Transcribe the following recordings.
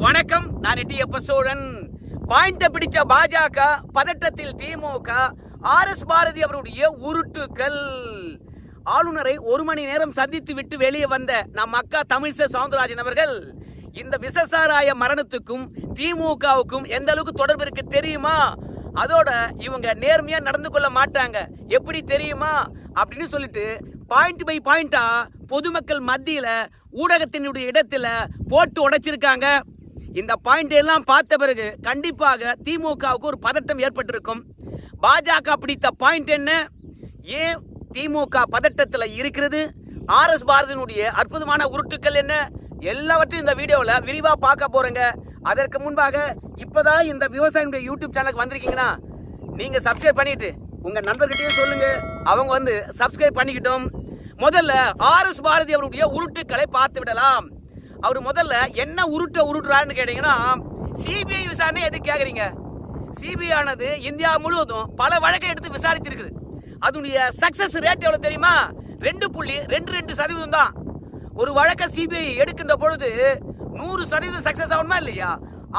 வணக்கம். நான் எட்டியப்ப சோழன் பாயிண்ட பிடிச்ச பாஜக பதட்டத்தில் திமுக ஆர் எஸ் பாரதி அவருடைய உருட்டுக்கள். ஆளுநரை ஒரு மணி நேரம் சந்தித்து விட்டு வெளியே வந்த நம் அக்கா தமிழிசை சவுந்தரராஜன் அவர்கள் இந்த விசசாராய மரணத்துக்கும் திமுகவுக்கும் எந்த அளவுக்கு தொடர்பு இருக்கு தெரியுமா? அதோட இவங்க நேர்மையா நடந்து கொள்ள மாட்டாங்க. எப்படி தெரியுமா? அப்படின்னு சொல்லிட்டு பாயிண்ட் பை பாயிண்டா பொதுமக்கள் மத்தியில ஊடகத்தினுடைய இடத்துல போட்டு உடைச்சிருக்காங்க. இந்த பாயிண்ட் எல்லாம் பார்த்த பிறகு கண்டிப்பாக திமுகவுக்கு ஒரு பதட்டம் ஏற்பட்டிருக்கும். பாஜக பிடித்த பாயிண்ட் என்ன? ஏன் திமுக பதட்டத்தில் இருக்கிறது? ஆர் எஸ் பாரதியினுடைய அற்புதமான உருட்டுக்கள் என்ன? எல்லாவற்றையும் இந்த வீடியோவில் விரிவாக பார்க்க போறேங்க. அதற்கு முன்பாக இப்போதான் இந்த விவசாயினுடைய யூடியூப் சேனலுக்கு வந்திருக்கீங்கன்னா நீங்கள் சப்ஸ்கிரைப் பண்ணிட்டு உங்கள் நண்பர்கிட்டயும் சொல்லுங்க. அவங்க வந்து சப்ஸ்கிரைப் பண்ணிக்கிட்டோம். முதல்ல ஆர் எஸ் பாரதி அவருடைய உருட்டுக்களை பார்த்து விடலாம். அவர் முதல்ல என்ன உருட்ட உருட்டுறாருன்னு கேட்டீங்கன்னா சிபிஐ விசாரணை எதுக்கு கேட்குறீங்க சிபிஐ ஆனது இந்தியா முழுவதும் பல வழக்கை எடுத்து விசாரித்திருக்குது. அதனுடைய சக்சஸ் ரேட் எவ்வளோ தெரியுமா? ரெண்டு புள்ளி ரெண்டு ரெண்டு சதவீதம் தான். ஒரு வழக்கை சிபிஐ எடுக்கின்ற பொழுது நூறு சதவீதம் சக்சஸ் ஆகணுமா இல்லையா?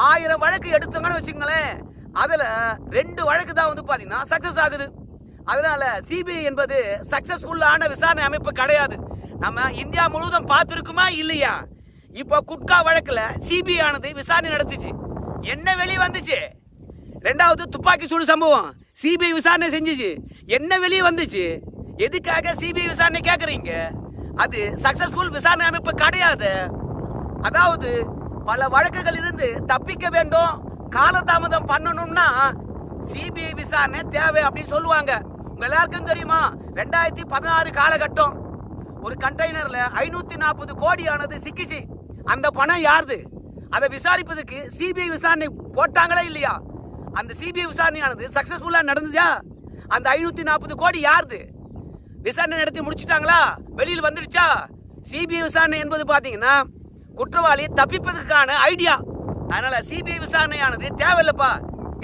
ஆயிரம் வழக்கு எடுத்தோங்கன்னு வச்சுக்கோங்களேன். அதில் ரெண்டு வழக்கு தான் வந்து பார்த்தீங்கன்னா சக்சஸ் ஆகுது. அதனால சிபிஐ என்பது சக்சஸ்ஃபுல்லான விசாரணை அமைப்பு கிடையாது. நம்ம இந்தியா முழுவதும் பார்த்துருக்குமா இல்லையா? இப்போ குட்கா வழக்கில் சிபிஐ ஆனது விசாரணை நடத்துச்சு. என்ன வெளியே வந்துச்சு? ரெண்டாவது துப்பாக்கி சூடு சம்பவம். சிபிஐ விசாரணை செஞ்சுச்சு. என்ன வெளியே வந்துச்சு? எதுக்காக சிபிஐ விசாரணை கேட்குறீங்க அது சக்சஸ்ஃபுல் விசாரணை அமைப்பு கிடையாது. அதாவது பல வழக்குகள் இருந்து தப்பிக்க வேண்டும் காலதாமதம் பண்ணணும்னா சிபிஐ விசாரணை தேவை அப்படின்னு சொல்லுவாங்க. உங்க எல்லாருக்கும் தெரியுமா? ரெண்டாயிரத்தி பதினாறு காலகட்டம். ஒரு கண்டெய்னர்ல ஐநூத்தி நாற்பது கோடியானது சிக்கிச்சு. அந்த பணம் யாருது? அதை விசாரிப்பதற்கு சிபிஐ விசாரணை போட்டாங்களா இல்லையா? அந்த சிபிஐ விசாரணையானது சக்ஸஸ்ஃபுல்லாக நடந்துச்சா அந்த ஐநூற்றி நாற்பது கோடி யாருது? விசாரணை நடத்தி முடிச்சுட்டாங்களா? வெளியில் வந்துடுச்சா சிபிஐ விசாரணை என்பது பார்த்தீங்கன்னா குற்றவாளி தப்பிப்பதற்கான ஐடியா அதனால் சிபிஐ விசாரணையானது தேவையில்லப்பா.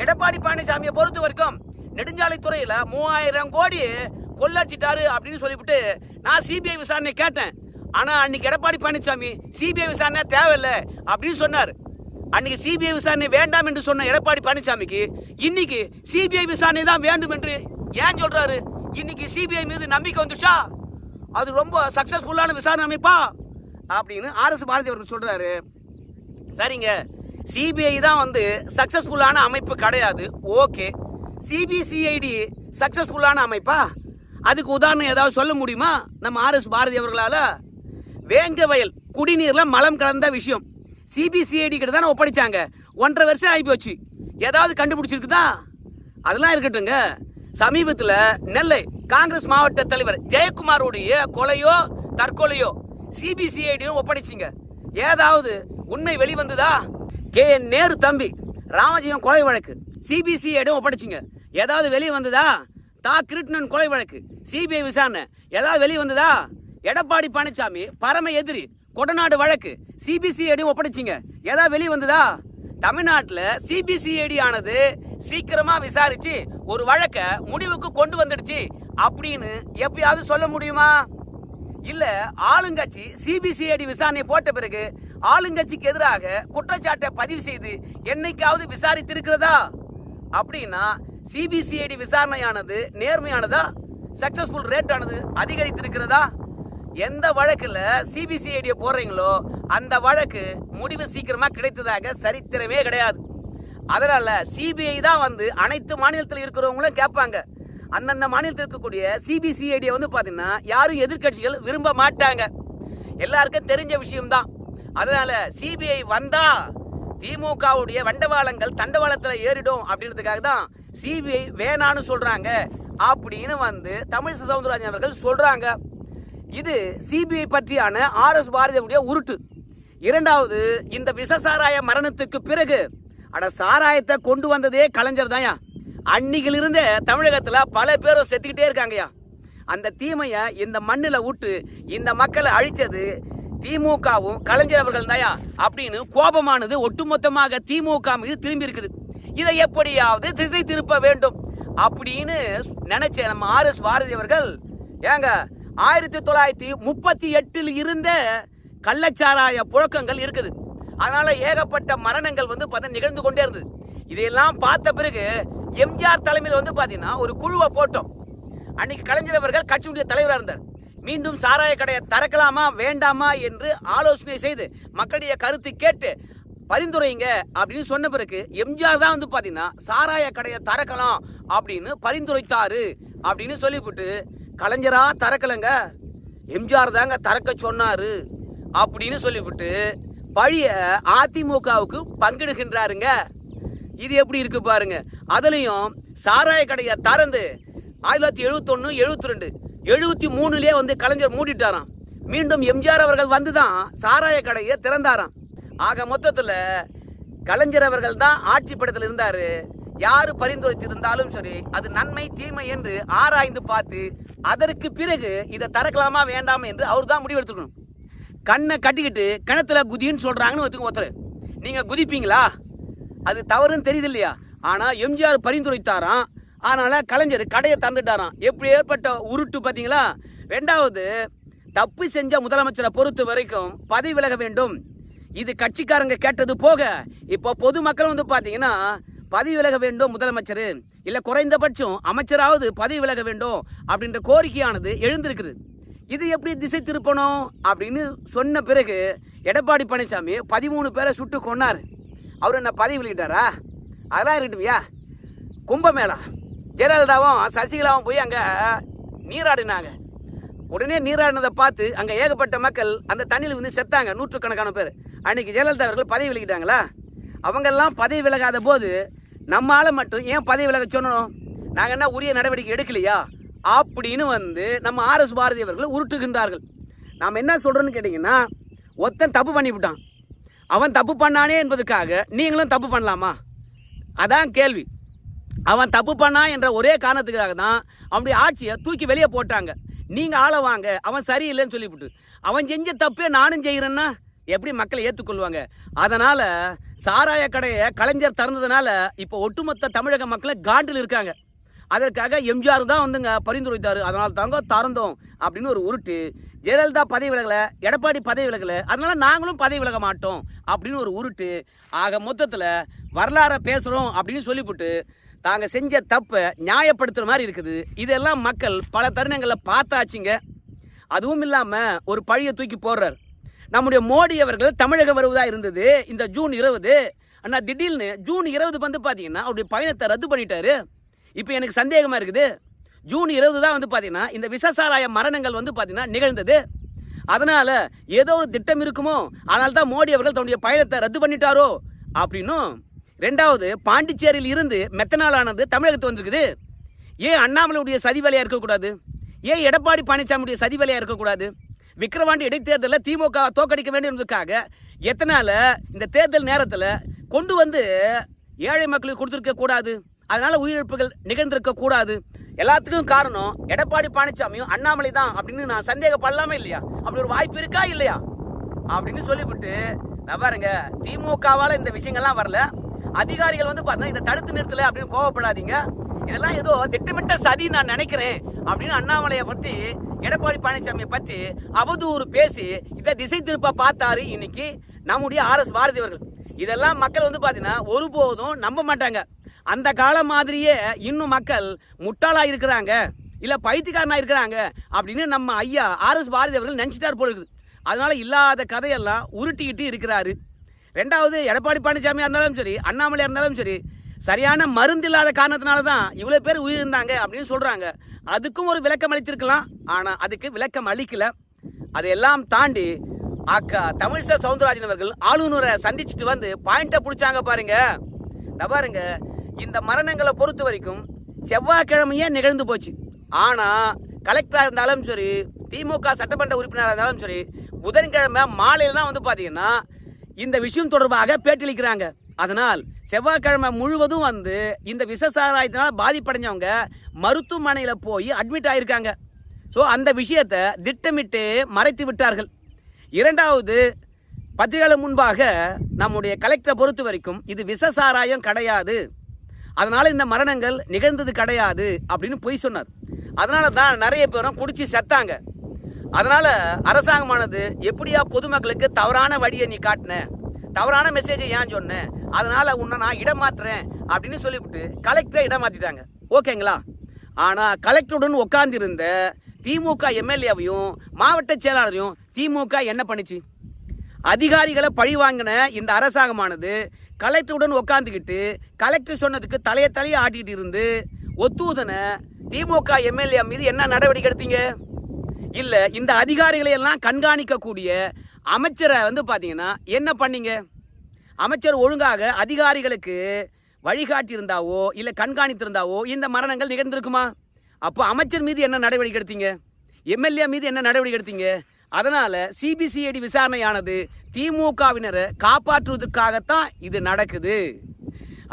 எடப்பாடி பழனிசாமியை பொறுத்த வரைக்கும் நெடுஞ்சாலைத்துறையில் மூவாயிரம் கோடி கொள்ளடிச்சிட்டாரு அப்படின்னு சொல்லிவிட்டு நான் சிபிஐ விசாரணை கேட்டேன். ஆனா அன்னைக்கு எடப்பாடி பழனிசாமி சிபிஐ விசாரணை தேவையில்லை அப்படின்னு சொன்னார். அன்னைக்கு சிபிஐ விசாரணை வேண்டாம் என்று சொன்ன எடப்பாடி பழனிசாமிக்கு இன்னைக்கு சிபிஐ விசாரணை தான் வேண்டும் என்று ஏன் சொல்றாரு? இன்னைக்கு சிபிஐ மீது நம்பிக்கை வந்துச்சா அது ரொம்ப சக்சஸ்ஃபுல்லான விசாரணை அமைப்பா? அப்படின்னு ஆர் எஸ் பாரதி அவர்கள் சொல்றாரு. சரிங்க. சிபிஐ தான் வந்து சக்சஸ்ஃபுல்லான அமைப்பு கிடையாது. ஓகே. சிபிசிஐடி சக்சஸ்ஃபுல்லான அமைப்பா? அதுக்கு உதாரணம் ஏதாவது சொல்ல முடியுமா? நம்ம ஆர் எஸ் பாரதி அவர்களால்? வேங்க வயல் குடிநீர்ல மலம் கலந்த விஷயம். சிபிசிஐடி கிட்ட தானே ஒப்படைச்சாங்க. ஒன்றரை வருஷம் ஆகி போச்சு ஏதாவது கண்டுபிடிச்சிருக்குதா? அதெல்லாம் இருக்கட்டுங்க சமீபத்தில் நெல்லை காங்கிரஸ் மாவட்ட தலைவர் ஜெயக்குமாருடைய கொலையோ தற்கொலையோ சிபிசிஐடியும் ஒப்படைச்சிங்க. ஏதாவது உண்மை வெளிவந்ததா? கே. என். நேரு தம்பி ராமஜெயம் கொலை வழக்கு. சிபிசிஐடியும் ஒப்படைச்சிங்க. ஏதாவது வெளியே வந்ததா தா. கிருட்ணன் கொலை வழக்கு. சிபிஐ விசாரணை. ஏதாவது வெளியே வந்ததா எடப்பாடி பழனிசாமி பரம எதிரி கொடநாடு வழக்கு சிபிசிஐடி ஒப்படைச்சிங்க. ஏதாவது வெளியே வந்ததா? தமிழ்நாட்டில் சிபிசிஐடி ஆனது சீக்கிரமா விசாரிச்சு ஒரு வழக்க முடிவுக்கு கொண்டு வந்துடுச்சு அப்படின்னு எப்பயாவது சொல்ல முடியுமா? இல்ல ஆளுங்கட்சி சிபிசிஐடி விசாரணை போட்ட பிறகு ஆளுங்கட்சிக்கு எதிராக குற்றச்சாட்டை பதிவு செய்து என்னைக்காவது விசாரித்திருக்கிறதா? அப்படின்னா சிபிசிஐடி விசாரணையானது நேர்மையானதா? சக்சஸ்ஃபுல் ரேட் ஆனது அதிகரித்திருக்கிறதா? எந்த வழக்கில் சிபிசிஐடியை போடுறீங்களோ அந்த வழக்கு முடிவு சீக்கிரமாக கிடைத்ததாக சரித்திரமே கிடையாது. அதனால் சிபிஐ தான் வந்து அனைத்து மாநிலத்தில் இருக்கிறவங்களும் கேட்பாங்க. அந்தந்த மாநிலத்தில் இருக்கக்கூடிய சிபிசிஐடியை வந்து பார்த்தீங்கன்னா யாரும் எதிர்க்கட்சிகள் விரும்ப மாட்டாங்க. எல்லாருக்கும் தெரிஞ்ச விஷயம்தான். அதனால் சிபிஐ வந்தால் திமுகவுடைய வண்டவாளங்கள் தண்டவாளத்தில் ஏறிடும் அப்படின்றதுக்காக தான் சிபிஐ வேணான்னு சொல்கிறாங்க அப்படின்னு வந்து தமிழிசை சவுந்தரராஜன் அவர்கள் சொல்கிறாங்க இது சிபிஐ பற்றியான ஆர் எஸ் பாரதியுடைய உருட்டு. இரண்டாவது இந்த விசசாராய மரணத்துக்கு பிறகு அட சாராயத்தை கொண்டு வந்ததே கலைஞர் தான்யா. அன்னைக்கிலிருந்தே தமிழகத்தில் பல பேரும் செத்துக்கிட்டே இருக்காங்கயா அந்த தீமையை இந்த மண்ணில் விட்டு இந்த மக்களை அழிச்சது திமுகவும் கலைஞர் அவர்கள் தாயா அப்படின்னு கோபமானது ஒட்டுமொத்தமாக திமுக மீது திரும்பி இருக்குது. இதை எப்படியாவது திசை திருப்ப வேண்டும் அப்படின்னு நினைச்ச நம்ம ஆர் எஸ் பாரதி அவர்கள் ஏங்க ஆயிரத்தி தொள்ளாயிரத்தி முப்பத்தி எட்டில் இருந்த கள்ளச்சாராய புழக்கங்கள் இருக்குது. அதனால ஏகப்பட்ட மரணங்கள் வந்து பார்த்தா நிகழ்ந்து கொண்டே இருந்தது. இதையெல்லாம் பார்த்த பிறகு எம்ஜிஆர் தலைமையில் வந்து பார்த்தீங்கன்னா ஒரு குழுவை போட்டோம். அன்னைக்கு கலைஞர் அவர்கள் கட்சியுடைய தலைவராக இருந்தார். மீண்டும் சாராய கடையை திறக்கலாமா வேண்டாமா என்று ஆலோசனை செய்து மக்களுடைய கருத்து கேட்டு பரிந்துரைங்க அப்படின்னு சொன்ன பிறகு எம்ஜிஆர் தான் வந்து பார்த்தீங்கன்னா சாராய கடையை திறக்கலாம் அப்படின்னு பரிந்துரைத்தாரு அப்படின்னு சொல்லிவிட்டு கலைஞரா தறக்கலைங்க எம்ஜிஆர் தாங்க தறக்க சொன்னாரு. அப்படின்னு சொல்லிவிட்டு பழிய அதிமுகவுக்கு பங்கிடுகின்றாருங்க. இது எப்படி இருக்கு பாருங்க. அதுலேயும் சாராய கடையை திறந்து ஆயிரத்தி தொள்ளாயிரத்தி எழுபத்தொன்னு எழுபத்தி ரெண்டு எழுபத்தி மூணுலயே வந்து கலைஞர் மூடிட்டாராம். மீண்டும் எம்ஜிஆர் அவர்கள் வந்து தான் சாராய கடையை திறந்தாராம். ஆக மொத்தத்தில் கலைஞர் அவர்கள் தான் ஆட்சி படத்தில் இருந்தார். யார் பரிந்துரைத்திருந்தாலும் சரி அது நன்மை தீமை என்று ஆராய்ந்து பார்த்து அதற்கு பிறகு இதை திறக்கலாமா வேண்டாமா என்று அவர் தான் முடிவெடுத்துக்கணும் கண்ணை கட்டிக்கிட்டு கிணத்துல குதின்னு சொல்கிறாங்கன்னு ஒருத்தங்க ஒருத்தர். நீங்கள் குதிப்பீங்களா? அது தவறுன்னு தெரியுது இல்லையா ஆனால் எம்ஜிஆர் பரிந்துரைத்தாராம். அதனால் கலைஞர் கடையை தந்துட்டாராம் எப்படி ஏற்பட்ட உருட்டு பார்த்தீங்களா? ரெண்டாவது தப்பு செஞ்ச முதலமைச்சரை பொறுத்த வரைக்கும் பதவி விலக வேண்டும். இது கட்சிக்காரங்க கேட்டது போக இப்போ பொதுமக்கள் வந்து பார்த்தீங்கன்னா பதவி விலக வேண்டும் முதலமைச்சர். இல்லை குறைந்தபட்சம் அமைச்சராவது பதவி விலக வேண்டும் அப்படின்ற கோரிக்கையானது எழுந்திருக்குது. இது எப்படி திசை திருப்பணும் அப்படின்னு சொன்ன பிறகு எடப்பாடி பழனிசாமி பதிமூணு பேரை சுட்டு கொன்னார். அவர் என்ன பதவி விலகிட்டாரா அதெல்லாம் இருக்கட்டும்யா கும்பமேளா. ஜெயலலிதாவும் சசிகலாவும் போய் அங்கே நீராடினாங்க. உடனே நீராடினதை பார்த்து அங்கே ஏகப்பட்ட மக்கள் அந்த தண்ணியில் வந்து செத்தாங்க நூற்றுக்கணக்கான பேர். அன்னைக்கு ஜெயலலிதா அவர்கள் பதவி விலகிட்டாங்களா அவங்கெல்லாம் பதவி விலகாத போது நம்மால மட்டும் ஏன் பதவி விலக சொன்னோம் நாங்கள் என்ன உரிய நடவடிக்கை எடுக்கலையா? அப்படின்னு வந்து நம்ம ஆர்எஸ் பாரதி அவர்கள் உருட்டுகின்றார்கள். நாம் என்ன சொல்கிறோன்னு கேட்டிங்கன்னா ஒருத்தன் தப்பு பண்ணிவிட்டான் அவன் தப்பு பண்ணானே என்பதுக்காக நீங்களும் தப்பு பண்ணலாமா? அதான் கேள்வி. அவன் தப்பு பண்ணா என்ற ஒரே காரணத்துக்காக தான் அவனுடைய ஆட்சியை தூக்கி வெளியே போட்டாங்க. நீங்கள் ஆளை வாங்க அவன் சரியில்லைன்னு சொல்லிவிட்டு. அவன் செஞ்ச தப்பே நானும் செய்கிறேன்னா எப்படி மக்களை ஏற்றுக்கொள்வாங்க அதனால் சாராய கடையை கலைஞர் திறந்ததுனால இப்போ ஒட்டுமொத்த தமிழக மக்களை காண்டில் இருக்காங்க. அதற்காக எம்ஜிஆர் தான் வந்துங்க பரிந்துரைத்தார். அதனால் தாங்க திறந்தோம் அப்படின்னு ஒரு உருட்டு. ஜெயலலிதா பதவி விலகலை எடப்பாடி பதவி விலகலை. அதனால் நாங்களும் பதவி விலக மாட்டோம் அப்படின்னு ஒரு உருட்டு. ஆக மொத்தத்தில் வரலாறை பேசுகிறோம் அப்படின்னு சொல்லிவிட்டு தாங்கள் செஞ்ச தப்பை நியாயப்படுத்துகிற மாதிரி இருக்குது. இதெல்லாம் மக்கள் பல தருணங்களில் பார்த்தாச்சுங்க. அதுவும் இல்லாமல் ஒரு பழியை தூக்கி போடுறார். நம்முடைய மோடி அவர்கள் தமிழகம் வருவதாக இருந்தது. இந்த ஜூன் இருபது ஆனால் திடீர்னு ஜூன் இருபது வந்து பார்த்தீங்கன்னா அவருடைய பயணத்தை ரத்து பண்ணிட்டாரு. இப்போ எனக்கு சந்தேகமாக இருக்குது. ஜூன் இருபது தான் வந்து பார்த்தீங்கன்னா இந்த விசசாராய மரணங்கள் வந்து பார்த்தீங்கன்னா நிகழ்ந்தது. அதனால் ஏதோ ஒரு திட்டம் இருக்குமோ அதனால தான் மோடி அவர்கள் தன்னுடைய பயணத்தை ரத்து பண்ணிட்டாரோ அப்படின்னும். ரெண்டாவது பாண்டிச்சேரியில் இருந்து மெத்தனாலானது ஆனது வந்திருக்குது. ஏன் அண்ணாமலையுடைய சதி வேலையாக இருக்கக்கூடாது? ஏன் எடப்பாடி பழனிசாமியுடைய சதி வேலையாக இருக்கக்கூடாது? விக்கிரவாண்டி இடைத்தேர்தலில் திமுக தோக்கடிக்க வேண்டியதுக்காக எத்தனால் எத்தனால இந்த தேர்தல் நேரத்தில் கொண்டு வந்து ஏழை மக்களுக்கு கொடுத்துருக்க கூடாது? அதனால உயிரிழப்புகள் நிகழ்ந்திருக்க கூடாது. எல்லாத்துக்கும் காரணம் எடப்பாடி பழனிசாமியும் அண்ணாமலை தான் அப்படின்னு நான் சந்தேகப்படலாமே இல்லையா? அப்படி ஒரு வாய்ப்பு இருக்கா இல்லையா? அப்படின்னு சொல்லிவிட்டு நான் பாருங்க திமுகவால் இந்த விஷயங்கள்லாம் வரல. அதிகாரிகள் வந்து பார்த்தா இதை தடுத்து நிறுத்தல அப்படின்னு கோவப்படாதீங்க. இதெல்லாம் ஏதோ திட்டமிட்ட சதி நான் நினைக்கிறேன் அப்படின்னு அண்ணாமலையை பற்றி எடப்பாடி பழனிசாமியை பற்றி அவதூறு பேசி இதை திசை திருப்ப பார்த்தாரு இன்னைக்கு நம்முடைய ஆர் எஸ் பாரதி அவர்கள். இதெல்லாம் மக்கள் வந்து பார்த்தீங்கன்னா ஒருபோதும் நம்ப மாட்டாங்க. அந்த காலம் மாதிரியே இன்னும் மக்கள் முட்டாளாக இருக்கிறாங்க. இல்லை பைத்தியக்காரனாக இருக்கிறாங்க அப்படின்னு நம்ம ஐயா ஆர் எஸ் பாரதி அவர்கள் நினச்சிட்டார் போல இருக்குது. அதனால இல்லாத கதையெல்லாம் உருட்டிக்கிட்டு இருக்கிறாரு. ரெண்டாவது எடப்பாடி பழனிசாமியாக இருந்தாலும் சரி அண்ணாமலையாக இருந்தாலும் சரி சரியான மருந்து இல்லாத காரணத்தினால தான் இவ்வளோ பேர் உயிரிழந்தாங்க அப்படின்னு சொல்கிறாங்க அதுக்கும் ஒரு விளக்கம் அளித்திருக்கலாம் ஆனால் அதுக்கு விளக்கம் அளிக்கலை. அதையெல்லாம் தாண்டி அக்கா தமிழிசை சவுந்தரராஜன் அவர்கள் ஆளுநரை சந்திச்சுட்டு வந்து பாயிண்ட்டை பிடிச்சாங்க பாருங்க. இந்த பாருங்க இந்த மரணங்களை பொறுத்த வரைக்கும் செவ்வாய்க்கிழமையே நிகழ்ந்து போச்சு. ஆனால் கலெக்டராக இருந்தாலும் சரி திமுக சட்டமன்ற உறுப்பினராக இருந்தாலும் சரி புதன்கிழமை மாலையில் தான் வந்து பார்த்தீங்கன்னா இந்த விஷயம் தொடர்பாக பேட்டியளிக்கிறாங்க. அதனால் செவ்வாய்க்கிழமை முழுவதும் வந்து இந்த விஷசாராயத்தினால் பாதிப்படைஞ்சவங்க மருத்துவமனையில் போய் அட்மிட் ஆகியிருக்காங்க ஸோ அந்த விஷயத்தை திட்டமிட்டு மறைத்து விட்டார்கள். இரண்டாவது பத்திரிகைகள் முன்பாக நம்முடைய கலெக்டரை பொறுத்த வரைக்கும் இது விஷசாராயம் கிடையாது. அதனால் இந்த மரணங்கள் நிகழ்ந்தது கிடையாது அப்படின்னு பொய் சொன்னார். அதனால தான் நிறைய பேரும் குடிச்சு செத்தாங்க. அதனால அரசாங்கமானது எப்படியா பொதுமக்களுக்கு தவறான வழியை நீ காட்டின? தவறான மெசேஜை ஏன் சொன்னேன் அதனால உன்னை நான் இடம் அப்படின்னு சொல்லிவிட்டு கலெக்டரை இடம் ஓகேங்களா? ஆனால் கலெக்டருடன் உட்கார்ந்திருந்த திமுக எம்எல்ஏவையும் மாவட்ட செயலாளரையும் திமுக என்ன பண்ணுச்சு? அதிகாரிகளை பழி வாங்கின இந்த அரசாங்கமானது கலெக்டருடன் உட்காந்துக்கிட்டு கலெக்டர் சொன்னதுக்கு தலைய தலையை ஆட்டிக்கிட்டு இருந்து ஒத்துதன திமுக எம்எல்ஏ மீது என்ன நடவடிக்கை எடுத்தீங்க? இல்ல இந்த அதிகாரிகளை எல்லாம் கண்காணிக்கக்கூடிய அமைச்சரை வந்து பாத்தீங்கன்னா என்ன பண்ணீங்க? அமைச்சர் ஒழுங்காக அதிகாரிகளுக்கு வழிகாட்டி இருந்தாவோ இல்ல கண்காணித்திருந்தாவோ இந்த மரணங்கள் நிகழ்ந்திருக்குமா? அப்போ அமைச்சர் மீது என்ன நடவடிக்கை எடுத்தீங்க? எம்எல்ஏ மீது என்ன நடவடிக்கை எடுத்தீங்க? அதனால சிபிசிஐடி விசாரணையானது திமுகவினரை காப்பாற்றுவதற்காகத்தான் இது நடக்குது.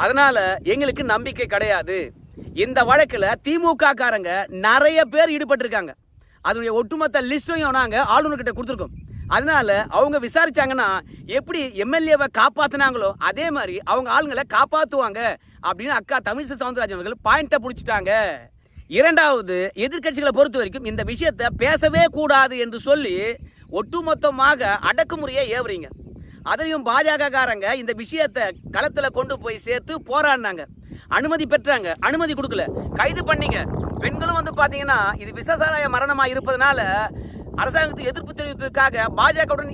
அதனால எங்களுக்கு நம்பிக்கை கிடையாது. இந்த வழக்கில் திமுக காரங்க நிறைய பேர் ஈடுபட்டிருக்காங்க. அதனுடைய ஒட்டுமொத்த லிஸ்ட்டையும் நாங்கள் ஆளுநர்கிட்ட கொடுத்துருக்கோம். அதனால அவங்க விசாரிச்சாங்கன்னா எப்படி எம்எல்ஏவை காப்பாத்தினாங்களோ அதே மாதிரி அவங்க ஆளுங்களை காப்பாத்துவாங்க அப்படின்னு அக்கா தமிழிசை சவுந்தரராஜன் அவர்கள் பாயிண்ட்டை பிடிச்சிட்டாங்க. இரண்டாவது எதிர்க்கட்சிகளை பொறுத்த வரைக்கும் இந்த விஷயத்தை பேசவே கூடாது என்று சொல்லி ஒட்டுமொத்தமாக அடக்குமுறையை ஏவுறீங்க. அதையும் பாஜகக்காரங்க இந்த விஷயத்தை களத்தில் கொண்டு போய் சேர்த்து போராடினாங்க. அனுமதி பெற்றாங்க. அனுமதி கொடுக்கல. கைது பண்ணீங்க. பெண்களும் வந்து பாத்தீங்கன்னா இது விசசாராய மரணமா இருப்பதனால அரசாங்கத்துக்கு எதிர்ப்பு தெரிவிப்பதற்காக பாஜகவுடன்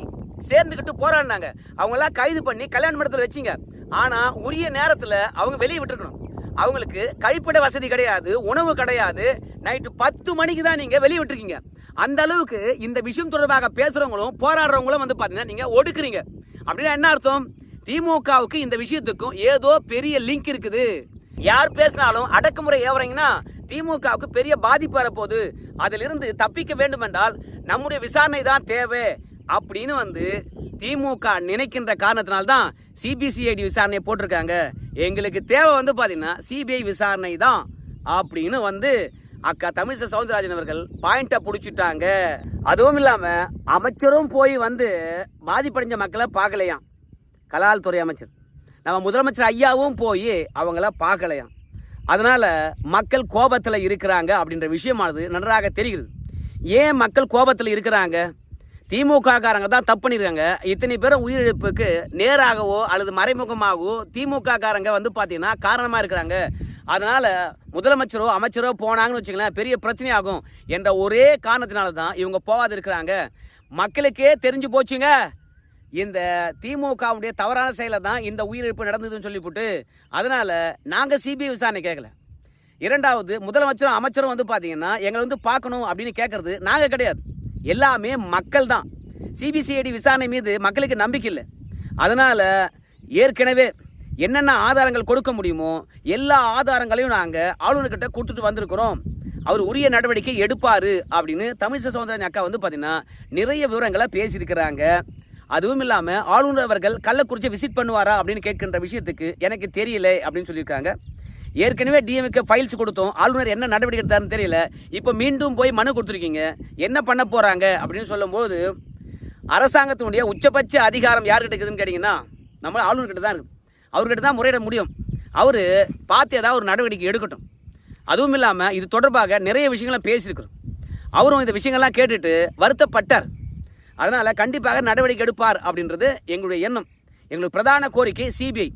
சேர்ந்துக்கிட்டு போராடினாங்க. அவங்க எல்லாம் கைது பண்ணி கல்யாண மண்டபத்தில் வச்சிங்க. ஆனா உரிய நேரத்துல அவங்க வெளியே விட்டுருக்கணும். அவங்களுக்கு கழிப்பிட வசதி கிடையாது உணவு கிடையாது. நைட்டு பத்து மணிக்கு தான் நீங்க வெளியே விட்டுருக்கீங்க. அந்த அளவுக்கு இந்த விஷயம் தொடர்பாக பேசுறவங்களும் போராடுறவங்களும் வந்து பாத்தீங்கன்னா நீங்க ஒடுக்குறீங்க. அப்படின்னா என்ன அர்த்தம்? திமுகவுக்கு இந்த விஷயத்துக்கும் ஏதோ பெரிய லிங்க் இருக்குது. யார் பேசினாலும் அடக்குமுறை ஏவுறீங்கன்னா திமுகவுக்கு பெரிய பாதிப்பு வரப்போகுது. அதிலிருந்து தப்பிக்க வேண்டுமென்றால் நம்முடைய விசாரணை தான் தேவை அப்படின்னு வந்து திமுக நினைக்கின்ற காரணத்தினால்தான் சிபிசிஐடி விசாரணை போட்டிருக்காங்க. எங்களுக்கு தேவை வந்து பார்த்தீங்கன்னா சிபிஐ விசாரணை தான் அப்படின்னு வந்து அக்கா தமிழிசை சவுந்தரராஜன் அவர்கள் பாயிண்ட்டை பிடிச்சிட்டாங்க. அதுவும் இல்லாமல் அமைச்சரும் போய் வந்து பாதிப்படைஞ்ச மக்களை பார்க்கலையாம். கலால் துறை அமைச்சர். நம்ம முதலமைச்சர் ஐயாவும் போய் அவங்கள பார்க்கலையாம். அதனால் மக்கள் கோபத்தில் இருக்கிறாங்க அப்படின்ற விஷயமானது நன்றாக தெரிகிறது. ஏன் மக்கள் கோபத்தில் இருக்கிறாங்க? திமுக காரங்க தான் தப்பு பண்ணிருக்காங்க. இத்தனை பேர் உயிரிழப்புக்கு நேராகவோ அல்லது மறைமுகமாகவோ திமுக காரங்க வந்து பார்த்தீங்கன்னா காரணமாக இருக்கிறாங்க. அதனால் முதலமைச்சரோ அமைச்சரோ போனாங்கன்னு வச்சுங்களேன் பெரிய பிரச்சனையாகும் என்ற ஒரே காரணத்தினால தான் இவங்க போகாது இருக்கிறாங்க மக்களுக்கே தெரிஞ்சு போச்சுங்க. இந்த திமுகவுடைய தவறான செயலை தான் இந்த உயிரிழப்பு நடந்ததுன்னு சொல்லிவிட்டு அதனால் நாங்கள் சிபிஐ விசாரணை கேட்கல இரண்டாவது முதலமைச்சரும் அமைச்சரும் வந்து பார்த்தீங்கன்னா எங்களை வந்து பார்க்கணும் அப்படின்னு கேட்கறது நாங்கள் கிடையாது. எல்லாமே மக்கள் தான் சிபிசிஐடி விசாரணை மீது மக்களுக்கு நம்பிக்கை இல்லை. அதனால் ஏற்கனவே என்னென்ன ஆதாரங்கள் கொடுக்க முடியுமோ எல்லா ஆதாரங்களையும் நாங்கள் ஆளுநர்கிட்ட கொடுத்துட்டு வந்திருக்கிறோம். அவர் உரிய நடவடிக்கை எடுப்பார் அப்படின்னு தமிழிசை சவுந்தரன் அக்கா வந்து பார்த்தீங்கன்னா நிறைய விவரங்களை பேசியிருக்கிறாங்க. அதுவும் இல்லாமல் ஆளுநர் அவர்கள் கள்ளக்குறிச்சி விசிட் பண்ணுவாரா அப்படின்னு கேட்கின்ற விஷயத்துக்கு எனக்கு தெரியல அப்படின்னு சொல்லியிருக்காங்க. ஏற்கனவே டிஎம்க்கு ஃபைல்ஸ் கொடுத்தோம். ஆளுநர் என்ன நடவடிக்கை எடுத்தாருன்னு தெரியல. இப்போ மீண்டும் போய் மனு கொடுத்துருக்கீங்க. என்ன பண்ண போகிறாங்க அப்படின்னு சொல்லும்போது அரசாங்கத்தினுடைய உச்சபட்ச அதிகாரம் யார்கிட்ட இருக்குதுன்னு கேட்டிங்கன்னா நம்ம ஆளுநர்கிட்ட தான் இருக்குது அவர்கிட்ட தான் முறையிட முடியும். அவர் பார்த்து ஏதாவது ஒரு நடவடிக்கை எடுக்கட்டும். அதுவும் இல்லாமல் இது தொடர்பாக நிறைய விஷயங்களை பேசியிருக்கிறோம். அவரும் இந்த விஷயங்கள்லாம் கேட்டுட்டு வருத்தப்பட்டார். அதனால் கண்டிப்பாக நடவடிக்கை எடுப்பார் அப்படின்றது எங்களுடைய எண்ணம். எங்களுக்கு பிரதான கோரிக்கை சிபிஐ.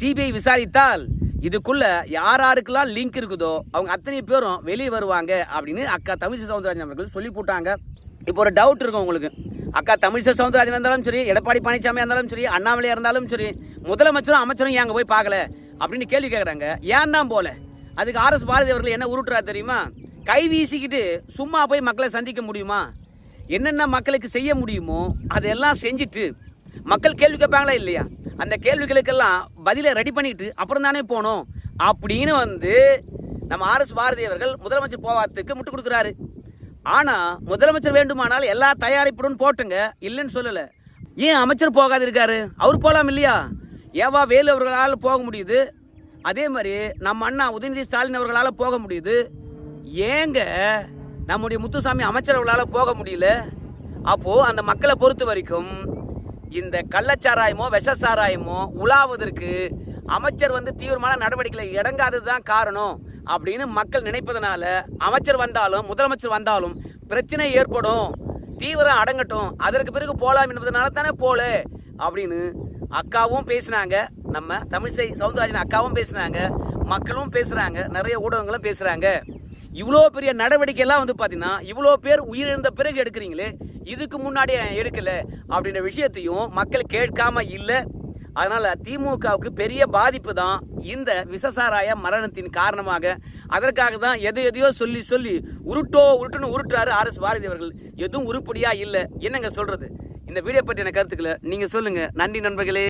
சிபிஐ விசாரித்தால் இதுக்குள்ள யார் யாருக்கெல்லாம் லிங்க் இருக்குதோ அவங்க அத்தனை பேரும் வெளியே வருவாங்க அப்படின்னு அக்கா தமிழிசை சவுந்தரராஜன் அவர்கள் சொல்லி போட்டாங்க. இப்போ ஒரு டவுட் இருக்கும் உங்களுக்கு. அக்கா தமிழிசை சவுந்தரராஜன் இருந்தாலும் சரி எடப்பாடி பழனிசாமி இருந்தாலும் சரி அண்ணாமலையாக இருந்தாலும் சரி முதலமைச்சரும் அமைச்சரும் ஏன் போய் பார்க்கல? அப்படின்னு கேள்வி கேட்குறாங்க ஏன் தான் போல? அதுக்கு ஆர்எஸ் பாரதி அவர்கள் என்ன உருட்டுறா தெரியுமா? கை வீசிக்கிட்டு சும்மா போய் மக்களை சந்திக்க முடியுமா? என்னென்ன மக்களுக்கு செய்ய முடியுமோ அதெல்லாம் செஞ்சுட்டு மக்கள் கேள்வி கேட்பாங்களா இல்லையா? அந்த கேள்விகளுக்கெல்லாம் பதிலை ரெடி பண்ணிட்டு அப்புறம் தானே போகணும். அப்படின்னு வந்து நம்ம ஆர்எஸ் பாரதி அவர்கள் முதலமைச்சர் போவாத்துக்கு முட்டு கொடுக்குறாரு. ஆனால் முதலமைச்சர் வேண்டுமானால் எல்லா தயாரிப்புடன் போட்டுங்க. இல்லைன்னு சொல்லலை. ஏன் அமைச்சர் போகாது இருக்காரு? அவர் போகலாம் இல்லையா? ஏவா வேலு அவர்களால் போக முடியுது. அதே மாதிரி நம்ம அண்ணா உதயநிதி ஸ்டாலின் அவர்களால் போக முடியுது. ஏங்க நம்முடைய முத்துசாமி அமைச்சர்களால் போக முடியல. அப்போது அந்த மக்களை பொறுத்த வரைக்கும் இந்த கள்ளச்சாராயமோ விஷ சாராயமோ உலாவதற்கு அமைச்சர் வந்து தீவிரமான நடவடிக்கைகளை இடங்காதது தான் காரணம் அப்படின்னு மக்கள் நினைப்பதனால அமைச்சர் வந்தாலும் முதலமைச்சர் வந்தாலும் பிரச்சனை ஏற்படும். தீவிரம் அடங்கட்டும். அதற்கு பிறகு போகலாம் என்பதனால தானே போல அப்படின்னு அக்காவும் பேசினாங்க. நம்ம தமிழிசை சவுந்தரராஜன் அக்காவும் பேசினாங்க. மக்களும் பேசுகிறாங்க நிறைய ஊடகங்களும் பேசுகிறாங்க இவ்வளோ பெரிய நடவடிக்கையெல்லாம் வந்து பார்த்தீங்கன்னா இவ்வளோ பேர் உயிரிழந்த பிறகு எடுக்கிறீங்களே இதுக்கு முன்னாடி எடுக்கலை அப்படின்ற விஷயத்தையும் மக்கள் கேட்காம இல்லை. அதனால் திமுகவுக்கு பெரிய பாதிப்பு தான் இந்த விசசாராய மரணத்தின் காரணமாக. அதற்காக தான் எதை எதையோ சொல்லி சொல்லி உருட்டோ உருட்டுன்னு உருட்டுறாரு ஆர் எஸ் பாரதி அவர்கள். எதுவும் உருப்படியாக இல்லை. என்னங்க சொல்கிறது இந்த வீடியோ பற்றின கருத்துக்களை நீங்கள் சொல்லுங்கள் நன்றி நண்பர்களே.